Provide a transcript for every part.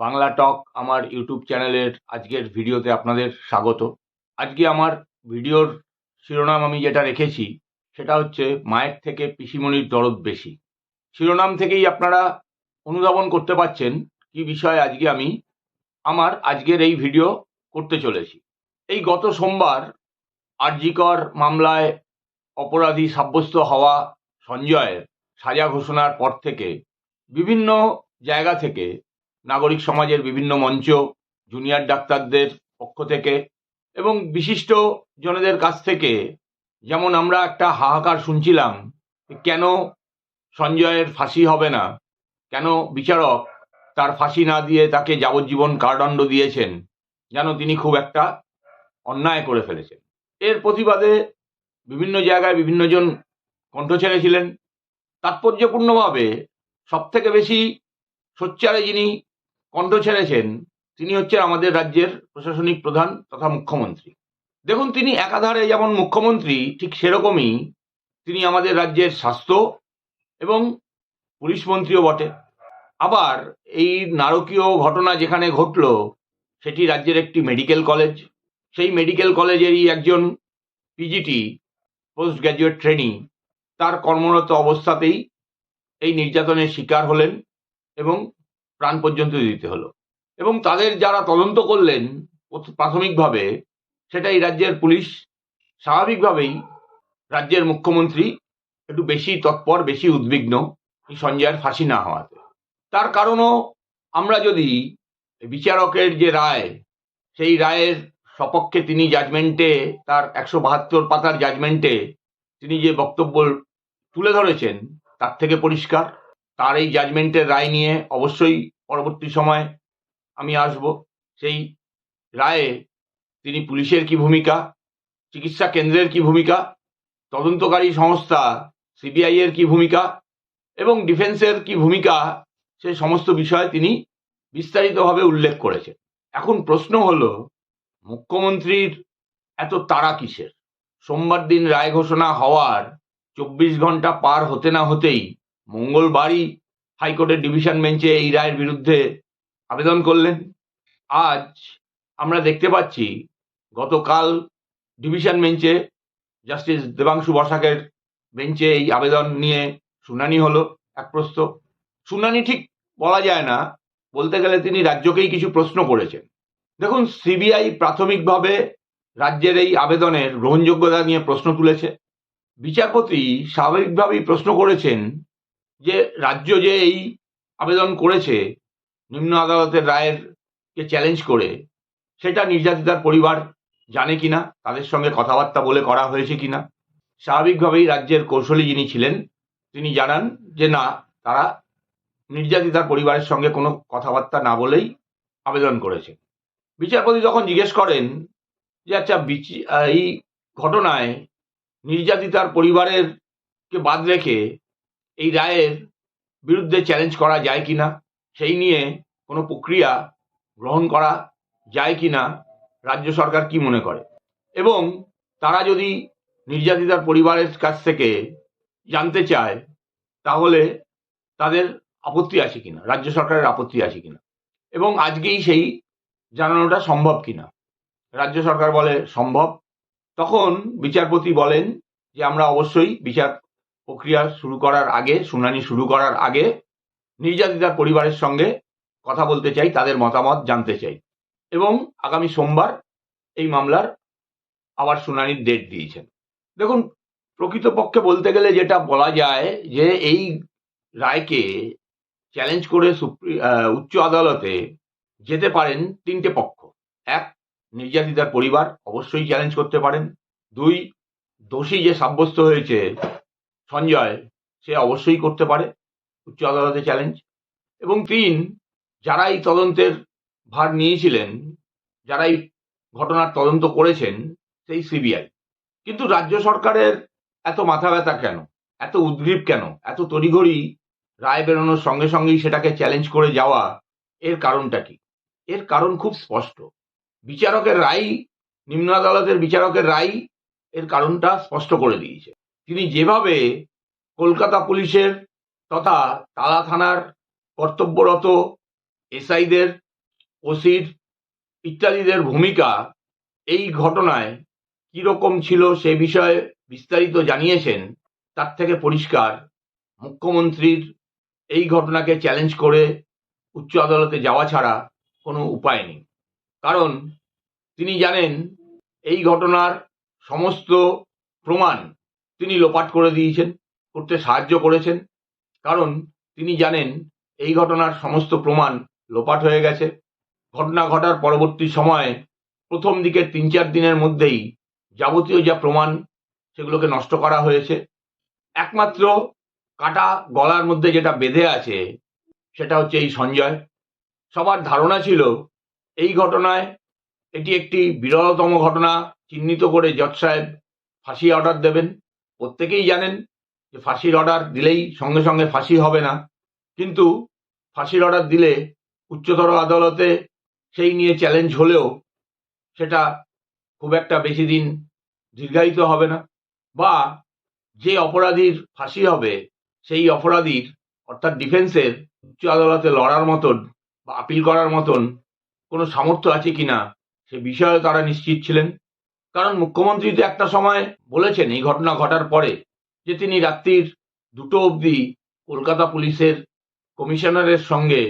বাংলা টক আমার ইউটিউব চ্যানেলের আজকের ভিডিওতে আপনাদের স্বাগত। আজকে আমার ভিডিওর শিরোনাম আমি যেটা রেখেছি, সেটা হচ্ছে মায়ের থেকে পিসিমণির দরদ বেশি। শিরোনাম থেকেই আপনারা অনুধাবন করতে পারছেন কি বিষয়ে আজকে আমি আমার আজকের এই ভিডিও করতে চলেছি। এই গত সোমবার আরজিকর মামলায় অপরাধী সাব্যস্ত হওয়া সঞ্জয়ের সাজা ঘোষণার পর থেকে বিভিন্ন জায়গা থেকে নাগরিক সমাজের বিভিন্ন মঞ্চ জুনিয়র ডাক্তারদের পক্ষ থেকে এবং বিশিষ্ট জনেদের কাছ থেকে যেমন আমরা একটা হাহাকার শুনছিলাম কেন সঞ্জয়ের ফাঁসি হবে না? কেন বিচারক তার ফাঁসি না দিয়ে তাকে যাবজ্জীবন কারাদণ্ড দিয়েছেন? যেন তিনি খুব একটা অন্যায় করে ফেলেছেন। এর প্রতিবাদে বিভিন্ন জায়গায় বিভিন্নজন কণ্ঠ ছেড়েছিলেন। তাৎপর্যপূর্ণভাবে সব থেকে বেশি সোচ্চারে যিনি কণ্ঠ ছেড়েছেন, তিনি হচ্ছেন আমাদের রাজ্যের প্রশাসনিক প্রধান তথা মুখ্যমন্ত্রী। দেখুন, তিনি একাধারে যেমন মুখ্যমন্ত্রী, ঠিক সেরকমই তিনি আমাদের রাজ্যের স্বাস্থ্য এবং পুলিশ মন্ত্রীও বটে। আবার এই নারকীয় ঘটনা যেখানে ঘটল, সেটি রাজ্যের একটি মেডিকেল কলেজ। সেই মেডিকেল কলেজেরই একজন পিজিটি পোস্ট গ্র্যাজুয়েট ট্রেনিং, তার কর্মরত অবস্থাতেই এই নির্যাতনের শিকার হলেন। এবং প্রাণ পর্যন্ত দিতে হলো। এবং তাদের যারা তদন্ত করলেন, প্রাথমিকভাবে সেটাই রাজ্যের পুলিশ। স্বাভাবিকভাবেই রাজ্যের মুখ্যমন্ত্রী একটু বেশি তৎপর, বেশি উদ্বিগ্ন এই সঞ্জয়ের ফাঁসি না হওয়াতে। তার কারণও আমরা যদি বিচারকের যে রায়, সেই রায়ের সপক্ষে তিনি জাজমেন্টে তার একশো বাহাত্তর পাতার জাজমেন্টে তিনি যে বক্তব্য তুলে ধরেছেন, তার থেকে পরিষ্কার। তার এই জাজমেন্টের রায় নিয়ে অবশ্যই পরবর্তী সময় আমি আসব। সেই রায়ে তিনি পুলিশের কি ভূমিকা, চিকিৎসা কেন্দ্রের কি ভূমিকা, তদন্তকারী সংস্থা সিবিআই এর কি ভূমিকা এবং ডিফেন্সের কি ভূমিকা, সে সমস্ত বিষয়ে তিনি বিস্তারিতভাবে উল্লেখ করেছেন। এখন প্রশ্ন হলো, মুখ্যমন্ত্রীর এত তাড়া কিসের? সোমবার দিন রায় ঘোষণা হওয়ার চব্বিশ ঘণ্টা পার হতে না হতেই মঙ্গলবারই হাইকোর্টের ডিভিশন বেঞ্চে এই রায়ের বিরুদ্ধে আবেদন করলেন। আজ আমরা দেখতে পাচ্ছি গতকাল ডিভিশন বেঞ্চে জাস্টিস দেবাংশু বসাকের বেঞ্চে এই আবেদন নিয়ে শুনানি হলো এক প্রস্ত শুনানি ঠিক বলা যায় না, বলতে গেলে তিনি রাজ্যকেই কিছু প্রশ্ন করেছেন। দেখুন, সিবিআই প্রাথমিকভাবে রাজ্যের এই আবেদনের গ্রহণযোগ্যতা নিয়ে প্রশ্ন তুলেছে। বিচারপতি স্বাভাবিকভাবেই প্রশ্ন করেছেন যে রাজ্য যে এই আবেদন করেছে নিম্ন আদালতের রায়ের কে চ্যালেঞ্জ করে, সেটা নির্যাতিতার পরিবার জানে কিনা, তাদের সঙ্গে কথাবার্তা বলে করা হয়েছে কিনা। স্বাভাবিকভাবেই রাজ্যের কৌশলী যিনি ছিলেন, তিনি জানান যে না, তারা নির্যাতিতার পরিবারের সঙ্গে কোনো কথাবার্তা না বলেই আবেদন করেছে। বিচারপতি যখন জিজ্ঞেস করেন যে আচ্ছা এই ঘটনায় নির্যাতিতার পরিবারের কে বাদ রেখে এই রায়ের বিরুদ্ধে চ্যালেঞ্জ করা যায় কি না সেই নিয়ে কোনো প্রক্রিয়া গ্রহণ করা যায় কি না রাজ্য সরকার কি মনে করে? এবং তারা যদি নির্যাতিতার পরিবারের কাছ থেকে জানতে চায়, তাহলে তাদের আপত্তি আছে কিনা, রাজ্য সরকারের আপত্তি আছে কিনা? এবং আজকেই সেই জানানোটা সম্ভব কিনা? রাজ্য সরকার বলে সম্ভব। তখন বিচারপতি বলেন যে আমরা অবশ্যই বিচার প্রক্রিয়া শুরু করার আগে, শুনানি শুরু করার আগে নির্যাতিতার পরিবারের সঙ্গে কথা বলতে চাই, তাদের মতামত জানতে চাই। এবং আগামী সোমবার এই মামলার আবার শুনানির ডেট দিয়েছেন। দেখুন, প্রকৃতপক্ষে বলতে গেলে যেটা বলা যায় যে এই রায়কে চ্যালেঞ্জ করে উচ্চ আদালতে যেতে পারেন তিনটে পক্ষ। এক, নির্যাতিতার পরিবার, অবশ্যই চ্যালেঞ্জ করতে পারেন। দুই, দোষী যে সাব্যস্ত হয়েছে সঞ্জয়, সে অবশ্যই করতে পারে, উচ্চ আদালতে চ্যালেঞ্জ এবং তিন, যারা এই তদন্তের ভার নিয়েছিলেন, যারা এই ঘটনার তদন্ত করেছেন, সেই সিবিআই কিন্তু রাজ্য সরকারের এত মাথা ব্যথা কেন? এত উদ্গ্রীব কেন? এত তড়িঘড়ি রায় বেরোনোর সঙ্গে সঙ্গেই সেটাকে চ্যালেঞ্জ করে যাওয়া, এর কারণটা কি? এর কারণ খুব স্পষ্ট। বিচারকের রায়, নিম্ন আদালতের বিচারকের রায়, এর কারণটা স্পষ্ট করে দিয়েছে। তিনি যেভাবে কলকাতা পুলিশের তথা তালা থানার কর্তব্যরত এসআইদের, ওসির ইত্যাদিদের ভূমিকা এই ঘটনায় কীরকম ছিল সে বিষয়ে বিস্তারিত জানিয়েছেন, তার থেকে পরিষ্কার। মুখ্যমন্ত্রীর এই ঘটনাকে চ্যালেঞ্জ করে উচ্চ আদালতে যাওয়া ছাড়া কোনো উপায় নেই। কারণ তিনি জানেন এই ঘটনার সমস্ত প্রমাণ তিনি লোপাট করে দিয়েছেন, করতে সাহায্য করেছেন। কারণ তিনি জানেন এই ঘটনার সমস্ত প্রমাণ লোপাট হয়ে গেছে। ঘটনা ঘটার পরবর্তী সময়ে প্রথম দিকের তিন চার দিনের মধ্যেই যাবতীয় যা প্রমাণ সেগুলোকে নষ্ট করা হয়েছে। একমাত্র কাটা গলার মধ্যে যেটা বেঁধে আছে সেটা হচ্ছে এই সঞ্জয়। সবার ধারণা ছিল এই ঘটনায় এটি একটি বিরলতম ঘটনা, চিহ্নিত করে জজ সাহেব ফাঁসি অর্ডার দেবেন। প্রত্যেকেই জানেন যে ফাঁসির অর্ডার দিলেই সঙ্গে সঙ্গে ফাঁসি হবে না। কিন্তু ফাঁসির অর্ডার দিলে উচ্চতর আদালতে সেই নিয়ে চ্যালেঞ্জ হলেও সেটা খুব একটা বেশি দিন দীর্ঘায়িত হবে না বা যে অপরাধীর ফাঁসি হবে সেই অপরাধীর অর্থাৎ ডিফেন্সের উচ্চ আদালতে লড়ার মতন বা আপিল করার মতন কোনো সামর্থ্য আছে কিনা সে বিষয়ে তারা নিশ্চিত ছিলেন। কারণ মুখ্যমন্ত্রী তো একটা সময় বলেছেন, এই ঘটনা ঘটার পরে যে তিনি রাত্রির দুটো অবধি কলকাতা পুলিশের কমিশনারের সঙ্গে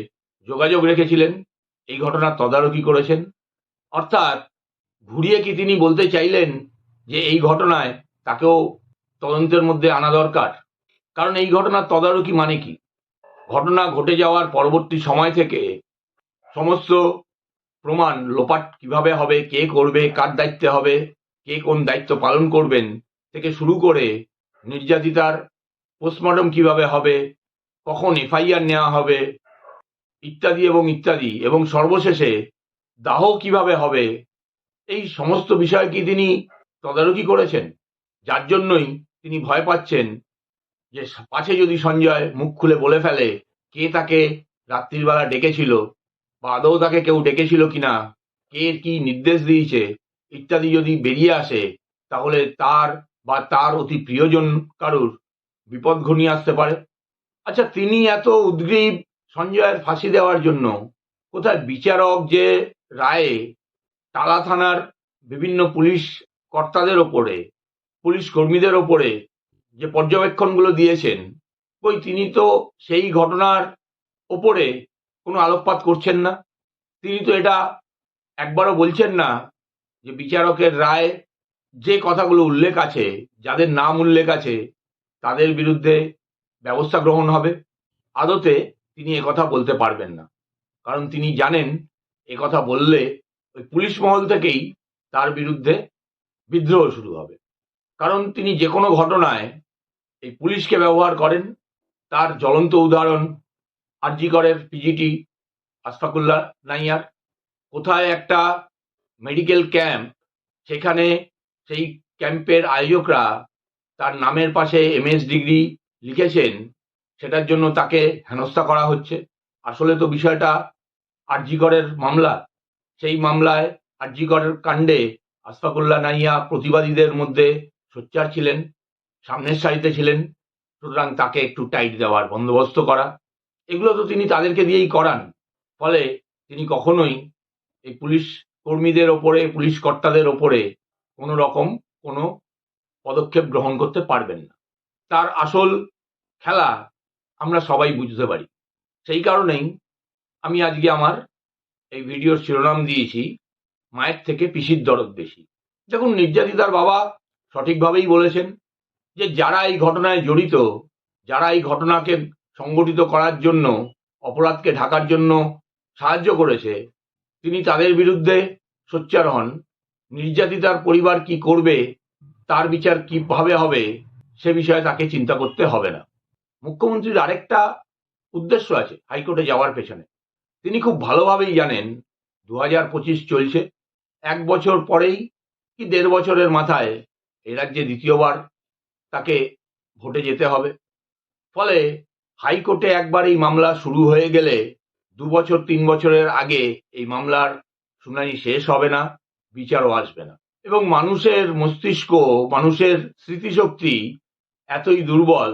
যোগাযোগ রেখেছিলেন, এই ঘটনার তদারকি করেছেন। অর্থাৎ ঘুরিয়ে কি তিনি বলতে চাইলেন যে এই ঘটনায় তাকেও তদন্তের মধ্যে আনা দরকার? কারণ এই ঘটনার তদারকি মানে কি? ঘটনা ঘটে যাওয়ার পরবর্তী সময় থেকে সমস্ত প্রমাণ, লোপাট কীভাবে হবে, কে করবে, কার দায়িত্বে হবে, কে কোন দায়িত্ব পালন করবেন থেকে শুরু করে নির্যাতিতার পোস্টমর্টম কীভাবে হবে, কখন এফআইআর নেওয়া হবে, ইত্যাদি এবং ইত্যাদি এবং সর্বশেষে দাহ কীভাবে হবে, এই সমস্ত বিষয় কি তিনি তদারকি করেছেন? যার জন্যই তিনি ভয় পাচ্ছেন যে পাছে যদি সঞ্জয় মুখ খুলে বলে ফেলে কে তাকে রাত্রিবেলা ডেকেছিল বা আদৌ তাকে কেউ ডেকেছিল কিনা, কে কি নির্দেশ দিয়েছে, ইত্যাদি যদি বেরিয়ে আসে, তাহলে তার বা তার অতি প্রিয়জন কারুর বিপদ ঘনিয়ে আসতে পারে? আচ্ছা তিনি এত উদ্গ্রীব সঞ্জয়ের ফাঁসি দেওয়ার জন্য কোথায় বিচারক যে রায়ে টালা থানার বিভিন্ন পুলিশ কর্তাদের ওপরে, পুলিশ কর্মীদের ওপরে যে পর্যবেক্ষণগুলো দিয়েছেন ওই তিনি তো সেই ঘটনার ওপরে কোনো আলোকপাত করছেন না। তিনি তো এটা একবারও বলছেন না যে বিচারকের রায় যে কথাগুলো উল্লেখ আছে, যাদের নাম উল্লেখ আছে, তাদের বিরুদ্ধে ব্যবস্থা গ্রহণ হবে। আদতে তিনি কথা বলতে পারবেন না। কারণ তিনি জানেন কথা বললে ওই পুলিশ মহল থেকেই তার বিরুদ্ধে বিদ্রোহ শুরু হবে। কারণ তিনি যে কোনো ঘটনায় এই পুলিশকে ব্যবহার করেন। তার জ্বলন্ত উদাহরণ আরজিকরের পিজিটি, আশফাকুল্লাহ নাইয়ার। কোথায় একটা মেডিকেল ক্যাম্প, সেখানে সেই ক্যাম্পের আয়োজকরা তার নামের পাশে এমএস ডিগ্রি লিখেছেন, সেটার জন্য তাকে হেনস্থা করা হচ্ছে। আসলে তো বিষয়টা আরজিকরের মামলা। সেই মামলায় আরজিকরের কাণ্ডে আশফাকুল্লাহ নাইয়া প্রতিবাদীদের মধ্যে সোচ্চার ছিলেন, সামনের সারিতে ছিলেন। সুতরাং তাকে একটু টাইট দেওয়ার বন্দোবস্ত করা। এগুলো তো তিনি তাদেরকে দিয়েই করান। ফলে তিনি কখনোই এই পুলিশ কর্মীদের ওপরে, পুলিশ কর্তাদের ওপরে কোনো রকম কোনো পদক্ষেপ গ্রহণ করতে পারবেন না। তার আসল খেলা আমরা সবাই বুঝতে পারি। সেই কারণেই আমি আজকে আমার এই ভিডিওর শিরোনাম দিয়েছি, মায়ের থেকে পিসির দরদ বেশি। দেখুন, নির্যাতিতার বাবা সঠিকভাবেই বলেছেন যে যারা এই ঘটনায় জড়িত, যারা এই ঘটনাকে সংগঠিত করার জন্য, অপরাধকে ঢাকার জন্য সাহায্য করেছে। তিনি তাদের বিরুদ্ধে সোচ্চার হন। নির্যাতিতার পরিবার কি করবে, তার বিচার কীভাবে হবে, সে বিষয়ে তাকে চিন্তা করতে হবে না। মুখ্যমন্ত্রীর আরেকটা উদ্দেশ্য আছে হাইকোর্টে যাওয়ার পেছনে। তিনি খুব ভালোভাবেই জানেন দু হাজার পঁচিশ চলছে। এক বছর পরেই কি দেড় বছরের মাথায় এ রাজ্যে দ্বিতীয়বার তাকে ভোটে যেতে হবে। ফলে হাইকোর্টে একবার এই মামলা শুরু হয়ে গেলে দু বছর, তিন বছরের আগে এই মামলার শুনানি শেষ হবে না, বিচারও আসবে না। এবং মানুষের মস্তিষ্ক, মানুষের স্মৃতিশক্তি এতই দুর্বল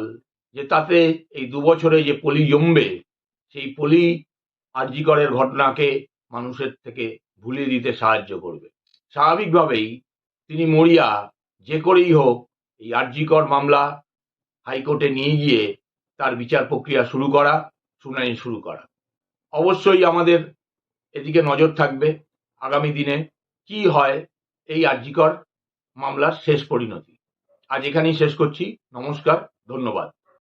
যে তাতে এই দু বছরে যে পলি জমবে, সেই পলি আরজিকরের ঘটনাকে মানুষের থেকে ভুলিয়ে দিতে সাহায্য করবে। স্বাভাবিকভাবেই তিনি মরিয়া যে করেই হোক এই আরজিকর মামলা হাইকোর্টে নিয়ে গিয়ে তার বিচার প্রক্রিয়া শুরু করা, শুনানি শুরু করা। অবশ্যই আমাদের এদিকে নজর থাকবে আগামী দিনে কি হয় এই আর্যিকর মামলার শেষ পরিণতি। আজ এখানেই শেষ করছি। নমস্কার, ধন্যবাদ।